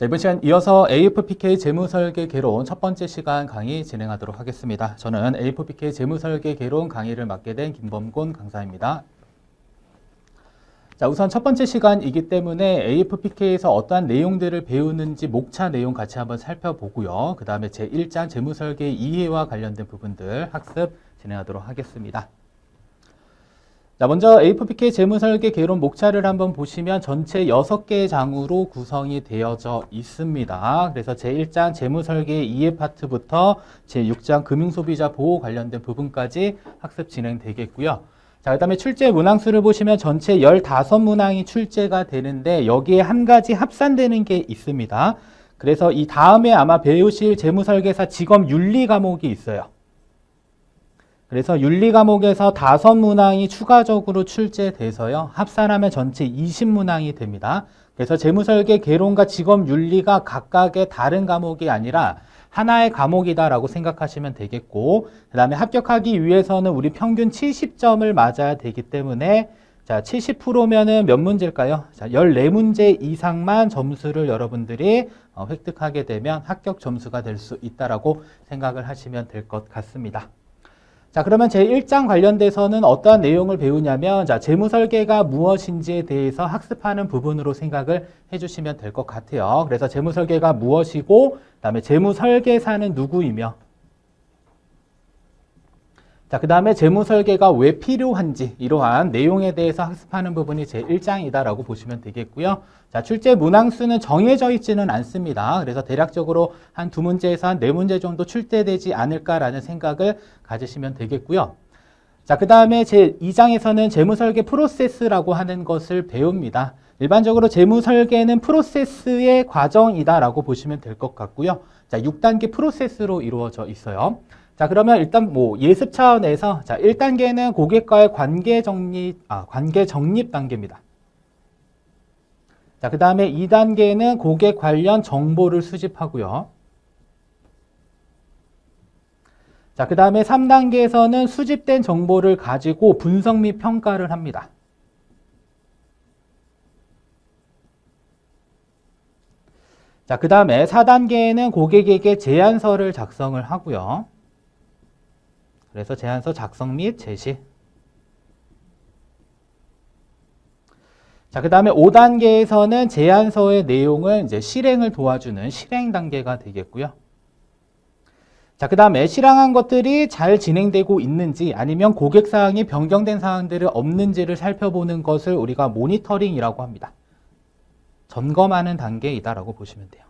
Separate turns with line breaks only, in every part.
자, 이번 시간 이어서 AFPK 재무설계 개론 첫 번째 시간 강의 진행하도록 하겠습니다. 저는 AFPK 재무설계 개론 강의를 맡게 된 김범곤 강사입니다. 자, 우선 첫 번째 시간이기 때문에 AFPK에서 어떠한 내용들을 배우는지 목차 내용 같이 한번 살펴보고요. 그 다음에 제1장 재무설계 이해와 관련된 부분들 학습 진행하도록 하겠습니다. 자, 먼저 AFPK 재무설계 개론 목차를 한번 보시면 전체 6개의 장으로 구성이 되어져 있습니다. 그래서 제1장 재무설계 이해 파트부터 제6장 금융소비자 보호 관련된 부분까지 학습 진행되겠고요. 자, 그 다음에 출제 문항수를 보시면 전체 15문항이 출제가 되는데 여기에 한 가지 합산되는 게 있습니다. 그래서 이 다음에 아마 배우실 재무설계사 직업 윤리 과목이 있어요. 그래서 윤리 과목에서 다섯 문항이 추가적으로 출제돼서요. 합산하면 전체 20문항이 됩니다. 그래서 재무설계 개론과 직업 윤리가 각각의 다른 과목이 아니라 하나의 과목이다라고 생각하시면 되겠고 그 다음에 합격하기 위해서는 우리 평균 70점을 맞아야 되기 때문에 자, 70%면은 몇 문제일까요? 자, 14문제 이상만 점수를 여러분들이 어, 획득하게 되면 합격 점수가 될 수 있다라고 생각을 하시면 될 것 같습니다. 자, 그러면 제1장 관련돼서는 어떠한 내용을 배우냐면, 자, 재무설계가 무엇인지에 대해서 학습하는 부분으로 생각을 해주시면 될 것 같아요. 그래서 재무설계가 무엇이고, 그 다음에 재무설계사는 누구이며, 자, 그 다음에 재무설계가 왜 필요한지 이러한 내용에 대해서 학습하는 부분이 제1장이다라고 보시면 되겠고요. 자, 출제 문항수는 정해져 있지는 않습니다. 그래서 대략적으로 한 두 문제에서 한 네 문제 정도 출제되지 않을까라는 생각을 가지시면 되겠고요. 자, 그 다음에 제2장에서는 재무설계 프로세스라고 하는 것을 배웁니다. 일반적으로 재무설계는 프로세스의 과정이다라고 보시면 될 것 같고요. 자, 6단계 프로세스로 이루어져 있어요. 자, 그러면 일단 뭐 예습 차원에서 자, 1단계는 고객과의 관계 정립, 아, 관계 정립 단계입니다. 자, 그 다음에 2단계는 고객 관련 정보를 수집하고요. 자, 그 다음에 3단계에서는 수집된 정보를 가지고 분석 및 평가를 합니다. 자, 그 다음에 4단계에는 고객에게 제안서를 작성을 하고요. 그래서 제안서 작성 및 제시. 자, 그 다음에 5단계에서는 제안서의 내용을 이제 실행을 도와주는 실행 단계가 되겠고요. 자, 그 다음에 실행한 것들이 잘 진행되고 있는지 아니면 고객 사항이 변경된 사항들이 없는지를 살펴보는 것을 우리가 모니터링이라고 합니다. 점검하는 단계이다라고 보시면 돼요.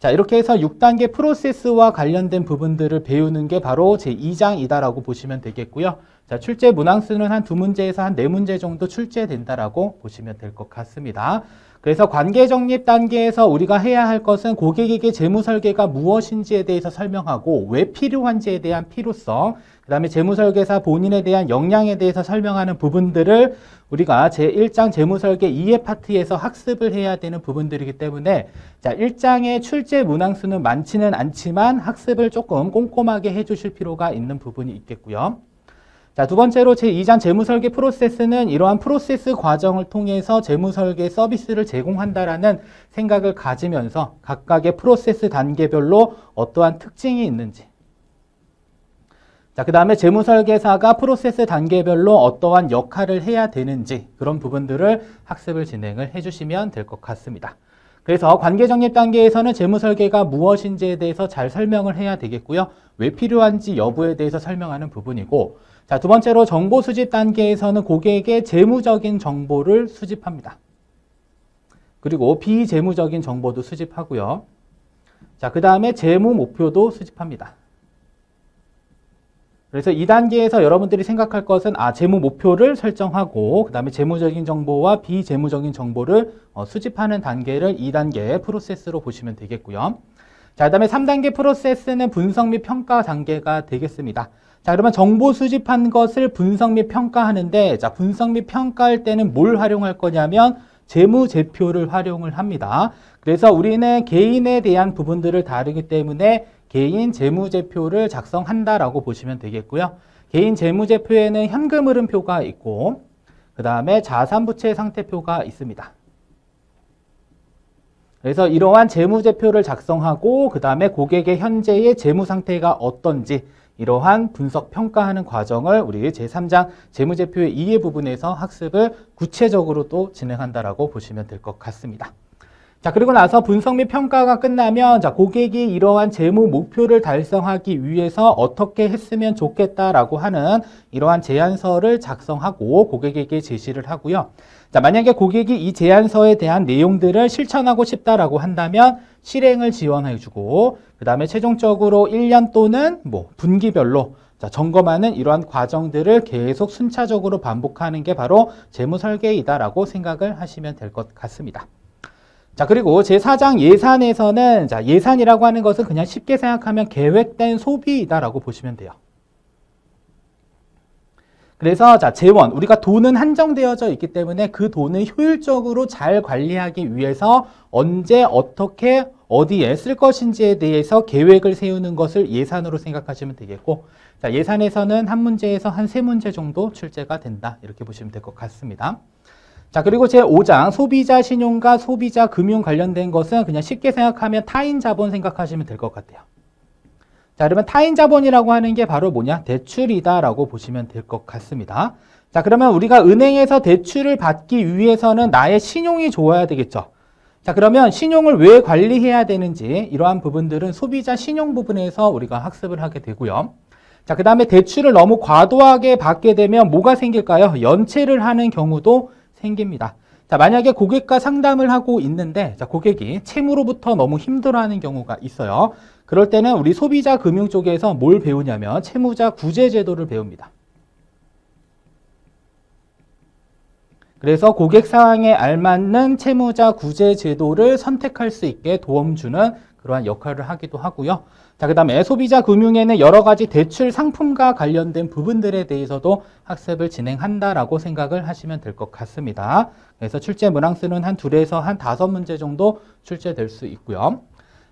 자, 이렇게 해서 6단계 프로세스와 관련된 부분들을 배우는 게 바로 제2장이다라고 보시면 되겠고요. 자, 출제 문항수는 한 두 문제에서 한 네 문제 정도 출제된다라고 보시면 될 것 같습니다. 그래서 관계 정립 단계에서 우리가 해야 할 것은 고객에게 재무 설계가 무엇인지에 대해서 설명하고 왜 필요한지에 대한 필요성, 그 다음에 재무 설계사 본인에 대한 역량에 대해서 설명하는 부분들을 우리가 제1장 재무 설계 2회 파트에서 학습을 해야 되는 부분들이기 때문에 자, 1장의 출제 문항수는 많지는 않지만 학습을 조금 꼼꼼하게 해 주실 필요가 있는 부분이 있겠고요. 자, 두 번째로 제2장 재무설계 프로세스는 이러한 프로세스 과정을 통해서 재무설계 서비스를 제공한다라는 생각을 가지면서 각각의 프로세스 단계별로 어떠한 특징이 있는지 자, 그 다음에 재무설계사가 프로세스 단계별로 어떠한 역할을 해야 되는지 그런 부분들을 학습을 진행을 해주시면 될 것 같습니다. 그래서 관계 정립 단계에서는 재무 설계가 무엇인지에 대해서 잘 설명을 해야 되겠고요. 왜 필요한지 여부에 대해서 설명하는 부분이고 자, 두 번째로 정보 수집 단계에서는 고객에게 재무적인 정보를 수집합니다. 그리고 비재무적인 정보도 수집하고요. 자, 그 다음에 재무 목표도 수집합니다. 그래서 2단계에서 여러분들이 생각할 것은 아 재무 목표를 설정하고 그 다음에 재무적인 정보와 비재무적인 정보를 어, 수집하는 단계를 2단계 프로세스로 보시면 되겠고요. 자, 그 다음에 3단계 프로세스는 분석 및 평가 단계가 되겠습니다. 자, 그러면 정보 수집한 것을 분석 및 평가하는데 자, 분석 및 평가할 때는 뭘 활용할 거냐면 재무제표를 활용을 합니다. 그래서 우리는 개인에 대한 부분들을 다루기 때문에 개인 재무제표를 작성한다라고 보시면 되겠고요. 개인 재무제표에는 현금 흐름표가 있고 그 다음에 자산부채 상태표가 있습니다. 그래서 이러한 재무제표를 작성하고 그 다음에 고객의 현재의 재무 상태가 어떤지 이러한 분석 평가하는 과정을 우리 제3장 재무제표의 이해 부분에서 학습을 구체적으로 또 진행한다라고 보시면 될 것 같습니다. 자, 그리고 나서 분석 및 평가가 끝나면 자, 고객이 이러한 재무 목표를 달성하기 위해서 어떻게 했으면 좋겠다라고 하는 이러한 제안서를 작성하고 고객에게 제시를 하고요. 자, 만약에 고객이 이 제안서에 대한 내용들을 실천하고 싶다라고 한다면 실행을 지원해 주고 그다음에 최종적으로 1년 또는 뭐 분기별로 자, 점검하는 이러한 과정들을 계속 순차적으로 반복하는 게 바로 재무 설계이다라고 생각을 하시면 될 것 같습니다. 자, 그리고 제4장 예산에서는 자, 예산이라고 하는 것은 그냥 쉽게 생각하면 계획된 소비이다라고 보시면 돼요. 그래서 자, 재원, 우리가 돈은 한정되어져 있기 때문에 그 돈을 효율적으로 잘 관리하기 위해서 언제 어떻게 어디에 쓸 것인지에 대해서 계획을 세우는 것을 예산으로 생각하시면 되겠고 자, 예산에서는 한 문제에서 한 세 문제 정도 출제가 된다. 이렇게 보시면 될 것 같습니다. 자, 그리고 제 5장 소비자 신용과 소비자 금융 관련된 것은 그냥 쉽게 생각하면 타인 자본 생각하시면 될 것 같아요. 자, 그러면 타인 자본이라고 하는 게 바로 뭐냐? 대출이다라고 보시면 될 것 같습니다. 자, 그러면 우리가 은행에서 대출을 받기 위해서는 나의 신용이 좋아야 되겠죠. 자, 그러면 신용을 왜 관리해야 되는지 이러한 부분들은 소비자 신용 부분에서 우리가 학습을 하게 되고요. 자, 그 다음에 대출을 너무 과도하게 받게 되면 뭐가 생길까요? 연체를 하는 경우도 생깁니다. 자, 만약에 고객과 상담을 하고 있는데, 자, 고객이 채무로부터 너무 힘들어하는 경우가 있어요. 그럴 때는 우리 소비자 금융 쪽에서 뭘 배우냐면 채무자 구제 제도를 배웁니다. 그래서 고객 상황에 알맞는 채무자 구제 제도를 선택할 수 있게 도움 주는 그러한 역할을 하기도 하고요. 자, 그 다음에 소비자 금융에는 여러 가지 대출 상품과 관련된 부분들에 대해서도 학습을 진행한다라고 생각을 하시면 될 것 같습니다. 그래서 출제 문항수는 한 둘에서 한 다섯 문제 정도 출제될 수 있고요.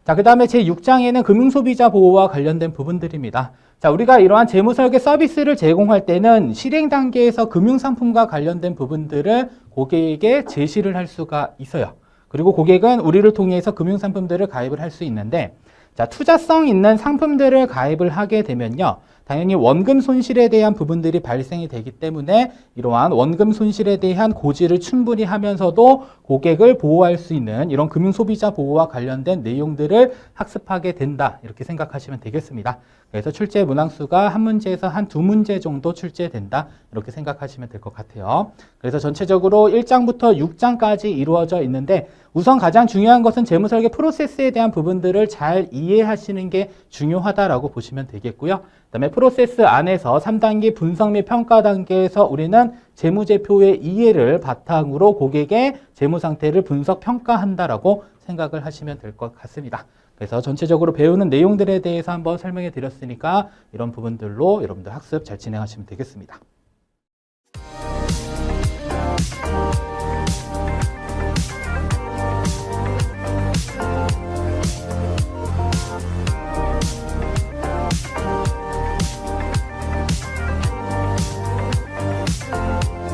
자, 그 다음에 제6장에는 금융소비자 보호와 관련된 부분들입니다. 자, 우리가 이러한 재무설계 서비스를 제공할 때는 실행 단계에서 금융상품과 관련된 부분들을 고객에게 제시를 할 수가 있어요. 그리고 고객은 우리를 통해서 금융상품들을 가입을 할 수 있는데, 자, 투자성 있는 상품들을 가입을 하게 되면요. 당연히 원금 손실에 대한 부분들이 발생이 되기 때문에 이러한 원금 손실에 대한 고지를 충분히 하면서도 고객을 보호할 수 있는 이런 금융 소비자 보호와 관련된 내용들을 학습하게 된다. 이렇게 생각하시면 되겠습니다. 그래서 출제 문항수가 한 문제에서 한 두 문제 정도 출제된다. 이렇게 생각하시면 될 것 같아요. 그래서 전체적으로 1장부터 6장까지 이루어져 있는데 우선 가장 중요한 것은 재무설계 프로세스에 대한 부분들을 잘 이해하시는 게 중요하다라고 보시면 되겠고요. 그다음에 프로세스 안에서 3단계 분석 및 평가 단계에서 우리는 재무제표의 이해를 바탕으로 고객의 재무 상태를 분석 평가한다라고 생각을 하시면 될 것 같습니다. 그래서 전체적으로 배우는 내용들에 대해서 한번 설명해 드렸으니까 이런 부분들로 여러분들 학습 잘 진행하시면 되겠습니다.